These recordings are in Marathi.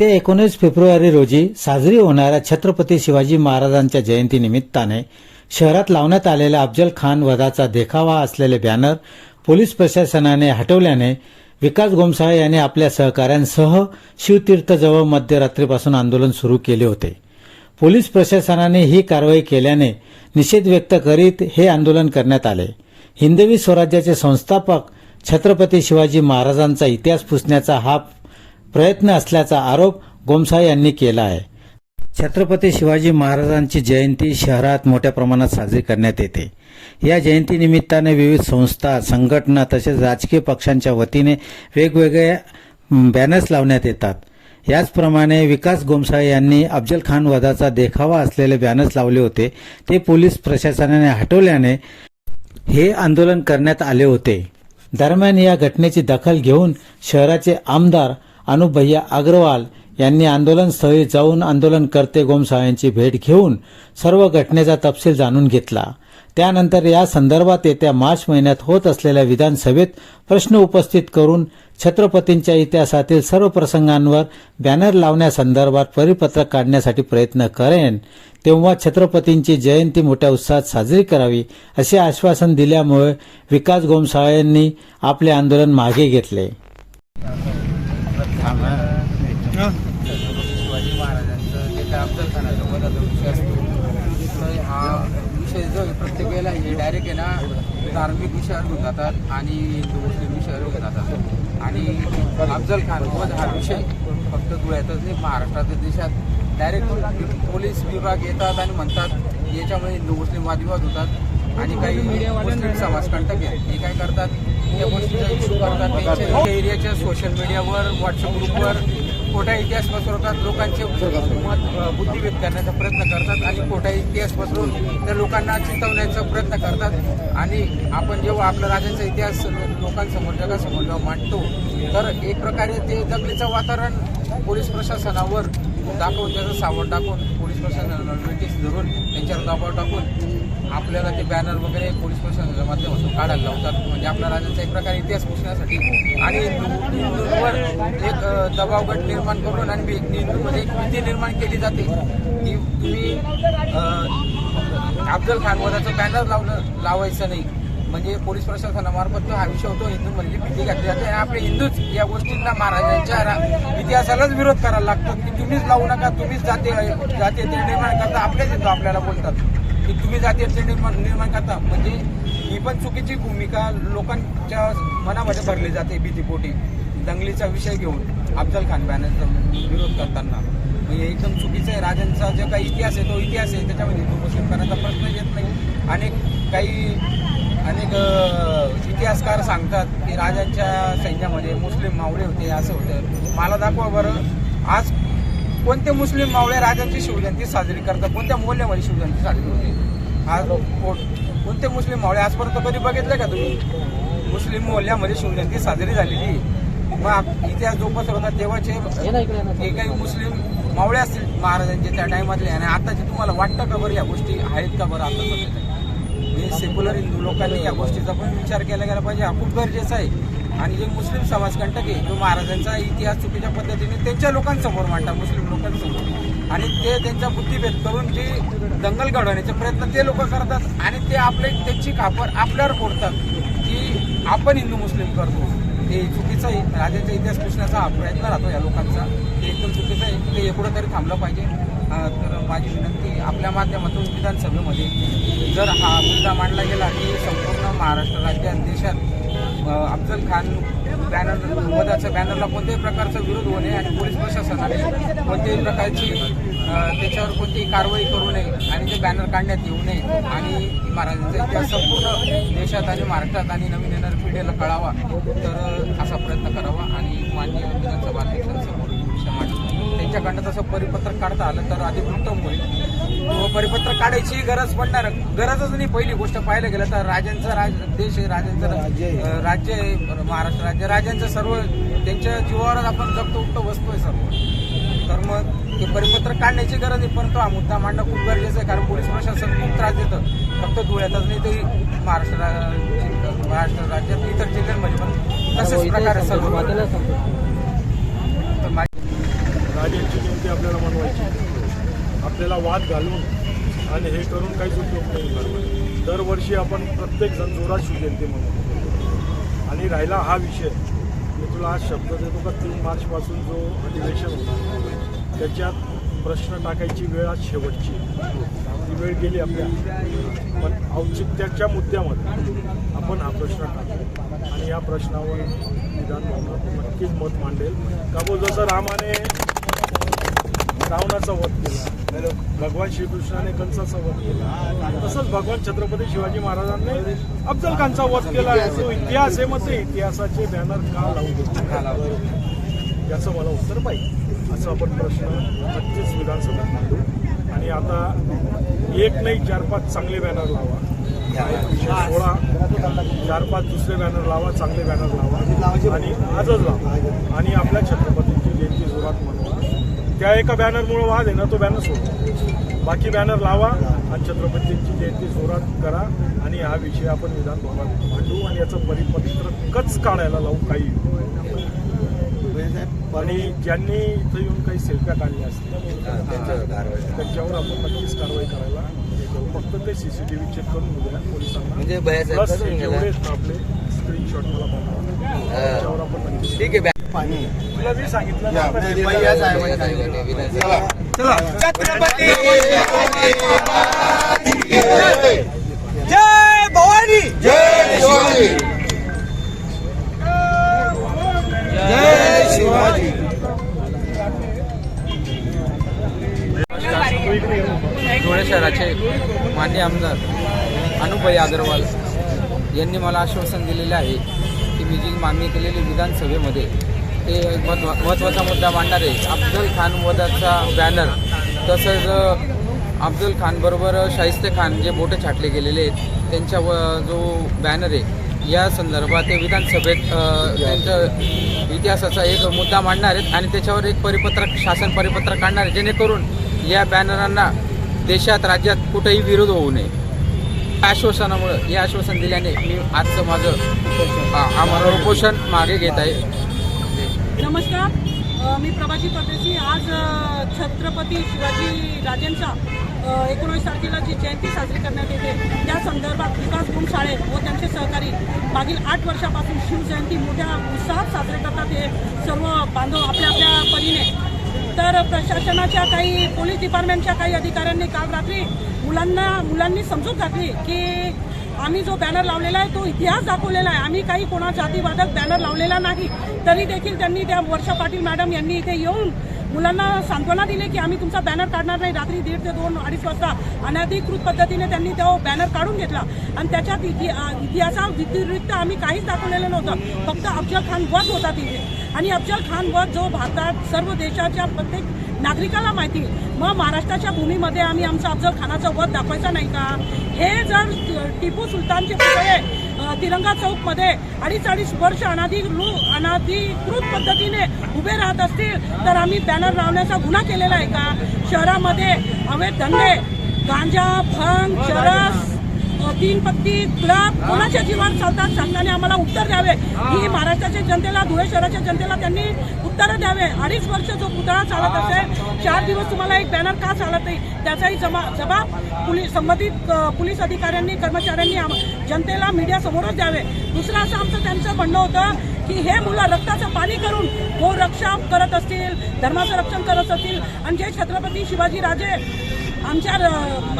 ते एकोणीस फेब्रुवारी रोजी साजरी होणाऱ्या छत्रपती शिवाजी महाराजांच्या जयंतीनिमित्ताने शहरात लावण्यात आलेल्या अफजल खान वधाचा देखावा असलेले बॅनर पोलीस प्रशासनाने हटवल्याने विकास गोमसाळे यांनी आपल्या सहकाऱ्यांसह शिवतीर्थजवळ मध्यरात्रीपासून आंदोलन सुरू केले होते. पोलीस प्रशासनाने ही कारवाई केल्याने निषेध व्यक्त करीत हे आंदोलन करण्यात आले. हिंदवी स्वराज्याचे संस्थापक छत्रपती शिवाजी महाराजांचा इतिहास पुसण्याचा हा प्रयत्न असल्याचा आरोप गोमसाळे यांनी केला आहे. छत्रपती शिवाजी महाराजांची जयंती शहरात मोठ्या प्रमाणात साजरी करण्यात येते. या जयंतीनिमित्ताने विविध संस्था संघटना तसेच राजकीय पक्षांच्या वतीने वेगवेगळे बॅनर्स लावण्यात येतात. याचप्रमाणे विकास गोमसाळे यांनी अफजल खान वधाचा देखावा असलेले बॅनर्स लावले होते. ते पोलीस प्रशासनाने हटवल्याने हे आंदोलन करण्यात आले होते. दरम्यान या घटनेची दखल घेऊन शहराचे आमदार अनुभय्या अग्रवाल यांनी आंदोलनस्थळी जाऊन आंदोलनकर्ते गोमसाळ्यांची भेट घेऊन सर्व घटनेचा तपशील जाणून घेतला. त्यानंतर या संदर्भात येत्या मार्च महिन्यात होत असलेल्या विधानसभेत प्रश्न उपस्थित करून छत्रपतींच्या इतिहासातील सर्व प्रसंगांवर बॅनर लावण्यासंदर्भात परिपत्रक काढण्यासाठी प्रयत्न करेन. तेव्हा छत्रपतींची जयंती मोठ्या उत्साहात साजरी करावी असे आश्वासन दिल्यामुळे विकास गोमसाळ्यांनी आपले आंदोलन मागे घेतले. शिवाजी महाराजांचं जे काय अफजल खानाचा वधाचा विषय असतो तर हा. विषय जो आहे प्रत्येक वेळेला हे डायरेक्ट आहे ना धार्मिक विषयावर होऊन जातात आणि हिंदू मुस्लिम विषयावर होऊन जातात आणि अफजल खान वध हा विषय फक्त धुळ्यातच नाही महाराष्ट्रातील देशात डायरेक्ट पोलीस विभाग येतात आणि म्हणतात याच्यामुळे हिंदू मुस्लिम वादविवाद होतात आणि काही मुस्लिम समाजकंटक आहेत हे काय करतात? या गोष्टीचा इश्यू करतात. त्यांच्या एरियाच्या सोशल मीडियावर व्हॉट्सअप ग्रुपवर खोटा इतिहास पसरवतात. लोकांचे मत बुद्धी व्यक्त करण्याचा प्रयत्न करतात आणि खोटा इतिहास पसरवून त्या लोकांना चिंतवण्याचा प्रयत्न करतात. आणि आपण जेव्हा आपला राजांचा इतिहास लोकांसमोर जगासमोर जेव्हा मांडतो तर एक प्रकारे ते दखलीचं वातावरण पोलीस प्रशासनावर दाखवून त्याचं सावट टाकून पोलीस प्रशासनाला नोटीस धरून त्यांच्यावर दबाव टाकून आपल्याला ते बॅनर वगैरे पोलीस प्रशासनाच्या माध्यमातून काढायला लावतात. म्हणजे आपल्या राजांचा एक प्रकारे इतिहास पुसण्यासाठी. आणि हिंदूंवर एक दबावगट दबाव गट निर्माण करून आणि भि- हिंदूमध्ये एक भीती निर्माण केली जाते. की तुम्ही अफजल खान वधाचं बॅनर लावलं लावायचं नाही. म्हणजे पोलीस प्रशासनामार्फत तो हा विषय होतो हिंदूंमध्ये भीती घातली जाते. आणि आपले हिंदूच या गोष्टींना महाराजांच्या इतिहासालाच विरोध करायला लागतो की तुम्हीच लावू नका तुम्हीच जाते जाते ते निर्माण करता. आपलेच हिंदू आपल्याला बोलतात. की तुम्ही जाती ते निर्माण निर्माण करता. म्हणजे ही पण चुकीची भूमिका लोकांच्या मनामध्ये भरली जाते भीतीपोटी दंगलीचा विषय घेऊन अफजल खान बॅनरचा विरोध करताना. म्हणजे एकदम चुकीचं आहे. राजांचा जो काही इतिहास आहे तो इतिहास आहे. त्याच्यामध्ये हिंदू मुस्लिम करण्याचा प्रश्न येत नाही. अनेक काही अनेक इतिहासकार सांगतात की राजांच्या सैन्यामध्ये मुस्लिम मावळे होते असं होतं. मला दाखवा बरं. आज कोणते मुस्लिम मावळे राजांची शिवजयंती साजरी करतात? कोणत्या मोल्यामध्ये शिवजयंती साजरी होते? आज कोणते मुस्लिम मावळे आजपर्यंत कधी बघितले का तुम्ही? मुस्लिम मोहल्ल्यामध्ये शिवजयंती साजरी झालेली. मग इतिहास जोपासत होता तेव्हाचे जे काही मुस्लिम मावळे असतील महाराजांचे त्या टायमातले आणि आताचे तुम्हाला वाटतं का बरं या गोष्टी आहेत का बरं आता सध्याच्या? हे सेक्युलर हिंदू लोकांनी या गोष्टीचा पण विचार केला गेला पाहिजे. हा खूप गरजेचा आहे. आणि जे मुस्लिम समाजकंटक आहे जो महाराजांचा इतिहास चुकीच्या पद्धतीने त्यांच्या लोकांसमोर मांडतात मुस्लिम लोकांसमोर. आणि ते त्यांचा बुद्धिभेद करून जे दंगल घडवण्याचे प्रयत्न ते लोक करतात आणि ते आपले त्यांची खापर आपल्यावर फोडतात की आपण हिंदू मुस्लिम करतो. ते चुकीचं आहे. इतिहास पुसण्याचा हा प्रयत्न राहतो या लोकांचा. ते एकदम चुकीचं आहे. ते कुठंतरी थांबलं पाहिजे. तर माझी विनंती आपल्या माध्यमातून विधानसभेमध्ये जर हा मुद्दा मांडला गेला की संपूर्ण महाराष्ट्र राज्यात देशात अफजल खान बॅनर वधाच्या बॅनरला कोणत्याही प्रकारचा विरोध होऊ नये आणि पोलीस प्रशासनाने कोणत्याही प्रकारची त्याच्यावर कोणतीही कारवाई करू नये आणि ते बॅनर काढण्यात येऊ नये. आणि महाराजांचा इतिहास संपूर्ण देशात आणि महाराष्ट्रात आणि नवीन येणाऱ्या पिढीला कळावा. तर असा प्रयत्न करावा आणि माननीय विधानसभा अध्यक्षांसमोर त्यांच्याकडनं तसं परिपत्रक काढता आलं तर अधिक उत्तम होईल. परिपत्रक काढायची गरज पडणार. गरजच नाही. पहिली गोष्ट पाहायला गेलं तर राजांचा राज देश आहे राजांचं अं, राज्य आहे. महाराष्ट्र राज्य. राजांचं सर्व त्यांच्या जीवावरच आपण जगतो उठतो बसतोय सर्व. तर मग ते परिपत्रक काढण्याची गरज आहे परंतु हा मुद्दा मांडणं खूप गरजेचं आहे. कारण पोलीस प्रशासन खूप त्रास देतं. फक्त धुळ्यातच नाही तरी महाराष्ट्र महाराष्ट्र राज्यात इतर जिल्ह्यांमध्ये पण तसेच प्रकारे सर्व राजांची जयंती आपल्याला मनवायची. आपल्याला वाद घालून आणि हे करून काहीच उपयोग नाही होणार. दरवर्षी आपण प्रत्येक जण जोरात शिवजयंती म्हणतो आणि राहिला हा विषय. मी तुला आज शब्द देतो का? तीन मार्चपासून जो अधिवेशन होता त्याच्यात प्रश्न टाकायची वेळ आज शेवटची ती वेळ गेली आपल्या. पण औचित्याच्या मुद्द्यामध्ये आपण हा प्रश्न टाकतो आणि या प्रश्नावर निदान नक्कीच मत मांडेल. का जसं रामाने रावणाचा वध केला. भगवान श्रीकृष्णाने कंसाचा वध केला. तसंच भगवान छत्रपती शिवाजी महाराजांनी अफजल खानचा वध केला. तो इतिहास आहे मग ते इतिहासाचे बॅनर का लावू याचं मला उत्तर पाहिजे. असं आपण प्रश्न नक्कीच विधानसभेत मांडू. आणि आता एक नाही चार पाच चांगले बॅनर लावा. सोळा चार पाच दुसरे बॅनर लावा चांगले बॅनर लावा. आणि आजच लावा. आणि आपल्या छत्रपतींची जयंती जोरात मनवा. त्या एका बॅनरमुळे वाद आहे ना तो बॅनर सोडतो बाकी बॅनर लावा आणि छत्रपतींची जयंती जोरात करा आणि हा विषय आपण विधान भवनात मांडू आणि याचं परिपत्र कच काढायला लावू काही. आणि ज्यांनी इथं येऊन काही सेल्फ्या काढल्या असतील त्यांच्यावर आपण नक्कीच कारवाई करायला करू. फक्त ते सीसीटीव्ही चेक करून उद्या पोलिसांना. म्हणजे जेवढे ना आपले स्क्रीनशॉट मला पाठवा. त्याच्यावर आपण नक्कीच ठीक आहे तुला मी सांगितलं ना आता जय भवानी. जय शिवाजी. जय शिवाजी. धुळे शहराचे मान्य आमदार अनुभाई अग्रवाल यांनी मला आश्वासन दिलेले आहे की मी जी मागणी केलेली विधानसभेमध्ये ते एक महत्त्वाचा मुद्दा मांडणार आहे. अफजल खान वधाचा बॅनर तसंच अफजल खानबरोबर शाहिस्ते खान जे बोटे छाटले गेलेले आहेत त्यांच्या व जो बॅनर आहे या संदर्भात ते विधानसभेत त्यांचा त्यांचं इतिहासाचा एक मुद्दा मांडणार आहेत आणि त्याच्यावर एक परिपत्रक शासन परिपत्रक काढणार आहे. जेणेकरून या बॅनरांना देशात राज्यात कुठेही विरोध होऊ नये. आश्वासनामुळं हे आश्वासन दिल्याने मी आजचं माझं हा आम्हाला उपोषण मागे घेत आहे. नमस्कार. मी प्रभाजी परदेशी. आज छत्रपती शिवाजी राजेंचा एकोणीस तारखेला जी जयंती साजरी करण्यात येते त्या संदर्भात विकास गुण शाळेत व त्यांचे सहकारी मागील आठ वर्षापासून शिवजयंती मोठ्या उत्साहात साजरे करतात हे सर्व बांधव आपल्या आपल्या परीने. तर प्रशासनाच्या काही पोलीस डिपार्टमेंटच्या काही अधिकाऱ्यांनी काल रात्री मुलांना मुलांनी समजूत घातली की आम्ही जो बॅनर लावलेला आहे तो इतिहास दाखवलेला आहे. आम्ही काही कोणा जातीवादक बॅनर लावलेला नाही. तरी देखील त्यांनी त्या वर्षा पाटील मॅडम यांनी इथे येऊन मुलांना सांत्वना दिली की आम्ही तुमचा बॅनर काढणार नाही. रात्री दीड ते दोन अडीच वाजता अनधिकृत पद्धतीने त्यांनी तो बॅनर काढून घेतला. आणि त्याच्यात इति इतिहासा व्यतिरिक्त आम्ही काहीच दाखवलेलं नव्हतं. फक्त अफजल खान वध होता तिथे. आणि अफजल खान वध जो भारतात सर्व देशाच्या प्रत्येक नागरिकाला माहिती. मग महाराष्ट्राच्या भूमीमध्ये आम्ही आमचा अफजल खानाचा वध दाखवायचा नाही का? हे जर टिपू सुलतानचे पुतळे तिरंगा चौकमध्ये अडीच अडीच वर्ष अनाधिकृत अनाधिकृत पद्धतीने उभे राहत असतील तर आम्ही बॅनर लावण्याचा गुन्हा केलेला आहे का? शहरामध्ये अवैध धंदे गांजा भंग चरस अ, तीन पत्ती क्लब कोणाच्या जीवावर चालतात? शासनाने आम्हाला उत्तर द्यावे. ही. महाराष्ट्राच्या जनतेला धुळे शहराच्या जनतेला त्यांनी उत्तरं द्यावे. अडीच वर्ष जो पुतळा चालत असेल चार दिवस तुम्हाला एक बॅनर का चालत नाही? त्याचाही जमा जबाब पोलीस संबंधित पोलीस अधिकाऱ्यांनी कर्मचाऱ्यांनी जनतेला मीडिया समोरच द्यावे. दुसरं असं आमचं त्यांचं म्हणणं होतं की हे मुलं रक्ताचं पाणी करून गो रक्षा करत असतील धर्माचं रक्षण करत असतील. आणि जे छत्रपती शिवाजी राजे आमच्या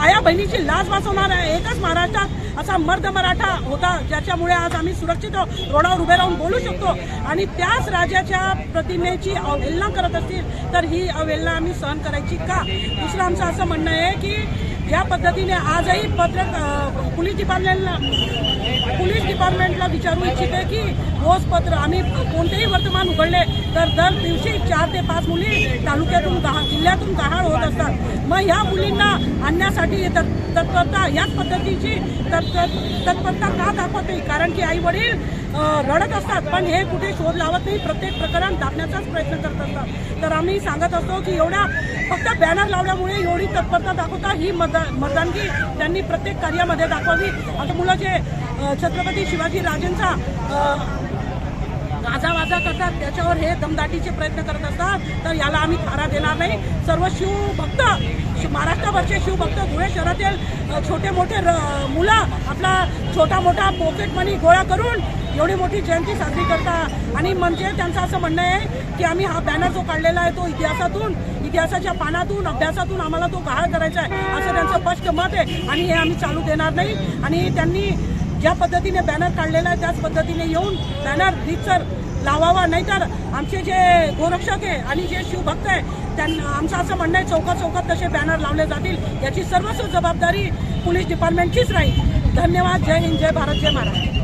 आया बहिणीची लाज वाचवणार आहे. एकच महाराष्ट्रात असा मर्द मराठा होता ज्याच्यामुळे आज आम्ही सुरक्षित रोडावर उभे राहून बोलू शकतो. आणि त्याच राजाच्या प्रतिमेची अवहेलना करत असतील तर ही अवहेलना आम्ही सहन करायची का? दुसरं आमचं असं म्हणणं आहे की या पद्धतीने आजही पत्र पोलीस डिपार्टमेंटला पोलीस डिपार्टमेंटला विचारू इच्छिते की रोज आम्ही कोणतेही वर्तमान उघडले तर दर दिवशी चार ते पाच मुली तालुक्यातून गहा जिल्ह्यातून गहाळ होत असतात. मग ह्या मुलींना आणण्यासाठी तत्- तत्परता याच पद्धतीची तत्- तत्परता का दाखवत? नाही कारण की आई वडील रडत असतात पण हे कुठे शोध लावत नाही प्रत्येक प्रकरण दाखण्याचाच प्रयत्न करत असतात. तर आम्ही सांगत असतो की एवढ्या फक्त बॅनर लावल्यामुळे एवढी तत्परता दाखवता ही मद मर्दानगी त्यांनी प्रत्येक कार्यामध्ये दाखवावी. आता मुलं जे छत्रपती शिवाजी राजेंचा गाजावाजा करतात त्याच्यावर हे दमदाटीचे प्रयत्न करत असतात तर याला आम्ही थारा देणार नाही. सर्व शिवभक्त शि- महाराष्ट्रभरचे शिवभक्त धुळे शहरातील छोटे मोठे र- मुलं आपला छोटा मोठा पॉकेट मनी गोळा करून एवढी मोठी जयंती साजरी करतात. आणि म्हणजे त्यांचं असं म्हणणं आहे की आम्ही हा बॅनर जो काढलेला आहे तो इतिहासातून इतिहासाच्या पानातून अभ्यासातून आम्हाला तो गहाळ करायचा आहे असं त्यांचं स्पष्ट मत आहे. आणि हे आम्ही चालू देणार नाही. आणि त्यांनी ज्या पद्धतीने बॅनर काढलेला आहे त्याच पद्धतीने येऊन बॅनर रितसर लावावा. नाहीतर आमचे जे गोरक्षक आहे आणि जे शिवभक्त आहे त्यांना आमचं असं म्हणणं आहे चौकात चौकात तसे बॅनर लावले जातील. याची सर्वस्व जबाबदारी पोलीस डिपार्टमेंटचीच राहील. धन्यवाद. जय हिंद. जय भारत. जय महाराष्ट्र.